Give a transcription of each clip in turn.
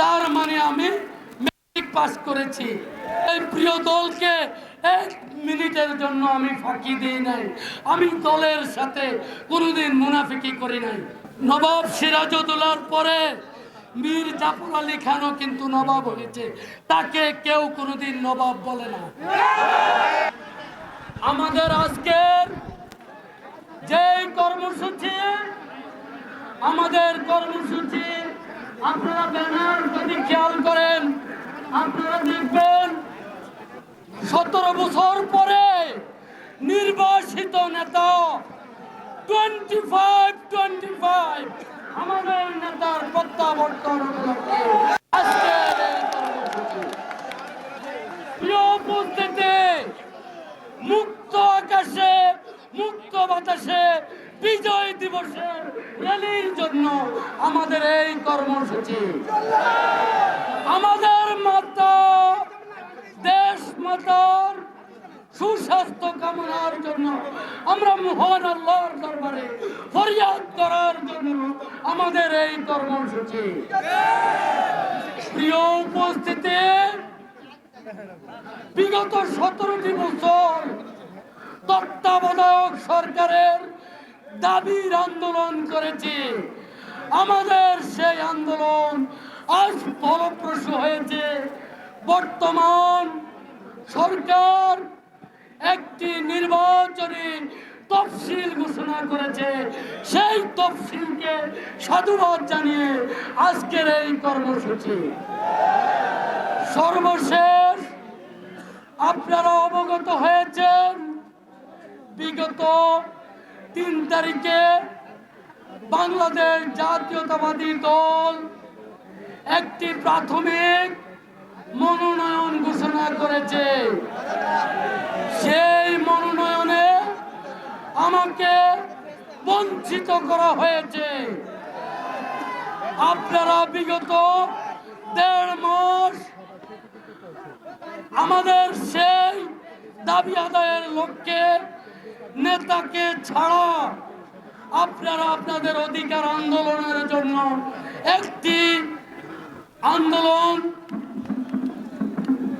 তার মানে আমি মেট্রিক পাস করেছি। এই প্রিয় দলকে এক মিনিটের জন্য আমি ফাঁকি দিই নাই। আমি দলের সাথে কোনোদিন মুনাফিকি করি নাই। নবাব সিরাজউদ্দৌলার পরে মীর জাফর আলী খানও কিন্তু নবাব হয়েছে। তাকে কেউ কোনোদিন নবাব বলে না। আমাদের আজকের যে কর্মসূচি, আমাদের কর্মসূচি আপনারা ব্যানার যদি খেয়াল করেন, আপনারা দেখবেন সতেরো বছর পরে নির্বাসিত নেতা টোয়েন্টি ফাইভ টোয়েন্টি ফাইভ আমাদের নেতার প্রত্যাবর্তন মুক্ত আকাশে, মুক্ত বাতাসে বিজয় দিবসের র্যালির জন্য আমাদের এই কর্মসূচি। আমাদের মাতা, দেশ মাতার সুস্বাস্থ্য কামনার জন্য আমরা মহান আল্লাহর দরবারে ফরিয়াদ করার জন্য আমাদের এই কর্মসূচি। প্রিয় উপস্থিতি, বিগত সতেরোটি বছর তত্ত্বাবধায়ক সরকারের দাবির আন্দোলন করেছি। আমাদের সেই আন্দোলন আজ ফলপ্রসূ হয়েছে। বর্তমান সরকার একটি নির্বাচনী তফসিল ঘোষণা করেছে। সেই তফসিলকে সাধুবাদ জানিয়ে আজকের এই কর্মসূচি। সর্বশেষ আপনারা অবগত হয়েছেন, বিগত তিন তারিখে বাংলাদেশ জাতীয়তাবাদী দল একটি প্রাথমিক মনোনয়ন ঘোষণা করেছে। সেই মনোনয়নে আমাকে বঞ্চিত করা হয়েছে। আপনারা বিগত দেড় মাস আমাদের সেই দাবি আদায়ের লক্ষ্যে নেতাকে ছাড়া আপনারা আপনাদের অধিকার আন্দোলনের জন্য একটি আন্দোলন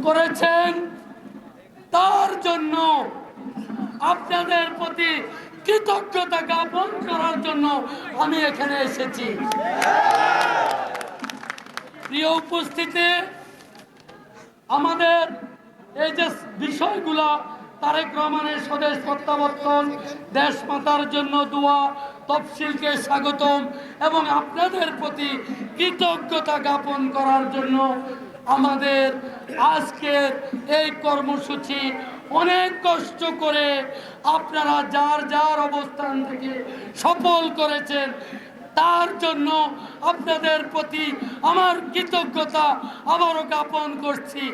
করেছেন। তার জন্য আপনাদের প্রতি কৃতজ্ঞতা জ্ঞাপন করার জন্য আমি এখানে এসেছি। প্রিয় উপস্থিতি, আমাদের এই যে বিষয়গুলো তারেক রহমানের স্বদেশ প্রত্যাবর্তন, দেশ মাতার জন্য দোয়া, তফসিলকে স্বাগতম এবং আপনাদের প্রতি কৃতজ্ঞতা জ্ঞাপন করার জন্য আমাদের আজকের এই কর্মসূচি অনেক কষ্ট করে আপনারা যার যার অবস্থান থেকে সফল করেছেন। তার জন্য আপনাদের প্রতি আমার কৃতজ্ঞতা আবারও জ্ঞাপন করছি।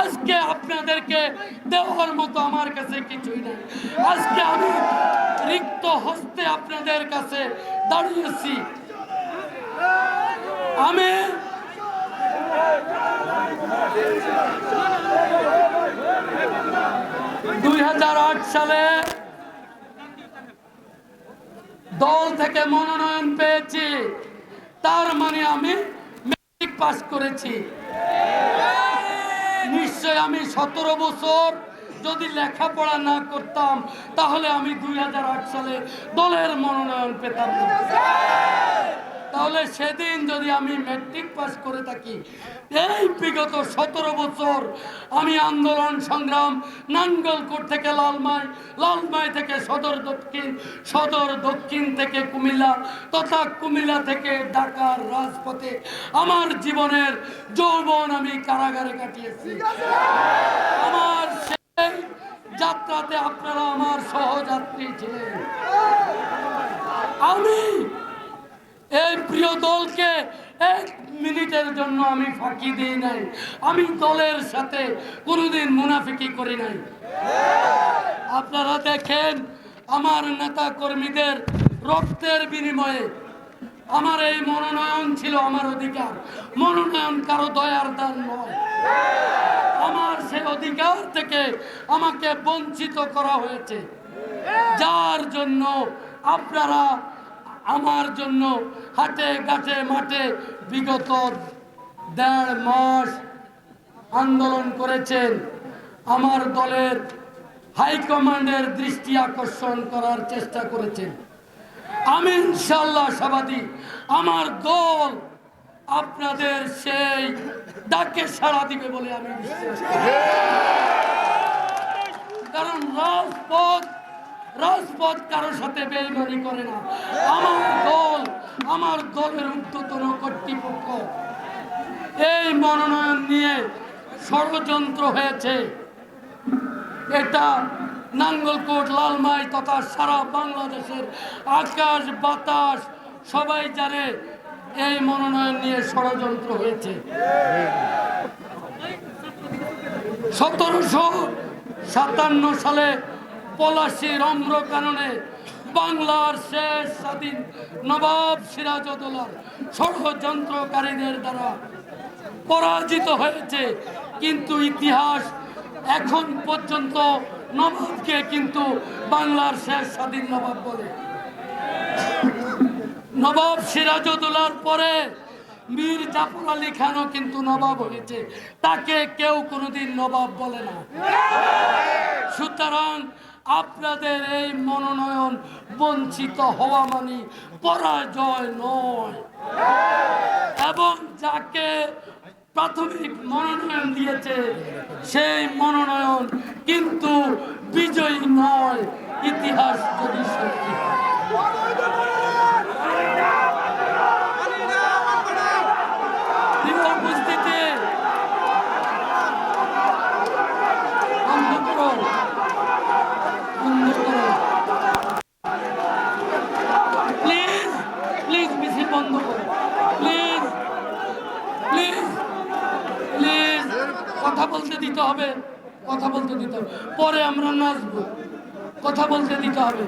আজকে আপনাদেরকে দেওয়ার মতো আমার কাছে কিছুই নেই। আজকে আমি রিক্ত হস্তে আপনাদের কাছে দাঁড়িয়েছি। আমি দুই হাজার আট সালে দল থেকে মনোনয়ন পেয়েছি তার মানে আমি মেট্রিক পাস করেছি নিশ্চয় আমি সতেরো বছর যদি লেখাপড়া না করতাম, তাহলে আমি দুই হাজার আট সালে দলের মনোনয়ন পেতাম। তাহলে সেদিন যদি আমি মেট্রিক পাস করে থাকি, এই বিগত সতেরো বছর আমি আন্দোলন সংগ্রাম নাঙ্গলকোট থেকে লালমাই লালমাই থেকে সদর দক্ষিণ সদর দক্ষিণ থেকে কুমিল্লা তথা কুমিল্লা থেকে ঢাকার রাজপথে আমার জীবনের যৌবন আমি কারাগারে কাটিয়েছি। আমার সেই যাত্রাতে আপনারা আমার সহযাত্রী ছিলেন। আমি এই প্রিয় দলকে এক মিনিটের জন্য আমি ফাঁকি দিই নাই। আমি দলের সাথে কোনোদিন মুনাফিকি করি নাই। আপনারা দেখেন, আমার নেতা কর্মীদের রক্তের বিনিময়ে আমার এই মনোনয়ন ছিল আমার অধিকার। মনোনয়ন কারও দয়ার দান নয়। আমার সে অধিকার থেকে আমাকে বঞ্চিত করা হয়েছে। যার জন্য আপনারা আমার জন্য হাটে, ঘাটে, মাঠে বিগত দেড় মাস আন্দোলন করেছেন। আমার দলের হাইকমান্ডের দৃষ্টি আকর্ষণ করার চেষ্টা করেছেন। আমি ইনশাল্লাহ আশাবাদী আমার দল আপনাদের সেই ডাকে সাড়া দিবে বলে আমি বিশ্বাস কারণ রাজপথ রাজপথ কারোর সাথে বেইমানি করে না। আমার দল, আমার দলের উদ্যতন কর্তৃপক্ষ। এই মনোনয়ন নিয়ে ষড়যন্ত্র হয়েছে। এটা নাঙ্গলকোট, লালমাই তথা সারা বাংলাদেশের আকাশ, বাতাস, সবাই জানে এই মনোনয়ন নিয়ে ষড়যন্ত্র হয়েছে। সতেরোশো সাতান্ন সালে পলাশির অম্র কারণে বাংলার শেষ স্বাধীন নবাব সিরাজউদ্দৌলার ষড়যন্ত্রকারীদের দ্বারা পরাজিত হয়েছে। কিন্তু ইতিহাস এখন পর্যন্ত নবাবকে কিন্তু বাংলার শেষ স্বাধীন নবাব বলে। নবাব সিরাজউদ্দৌলার পরে মীর জাফর আলী খানও কিন্তু নবাব হয়েছে। তাকে কেউ কোনোদিন নবাব বলে না। সুতরাং আপনাদের এই মনোনয়ন বঞ্চিত হওয়া মানে পরাজয় নয়। এবং যাকে প্রাথমিক মনোনয়ন দিয়েছে, সেই মনোনয়ন কিন্তু বিজয়ী নয়, ইতিহাস যদি সত্যি কথা বলতে দিতে হবে, কথা বলতে দিতে হবে। পরে আমরা নাচবো, কথা বলতে দিতে হবে।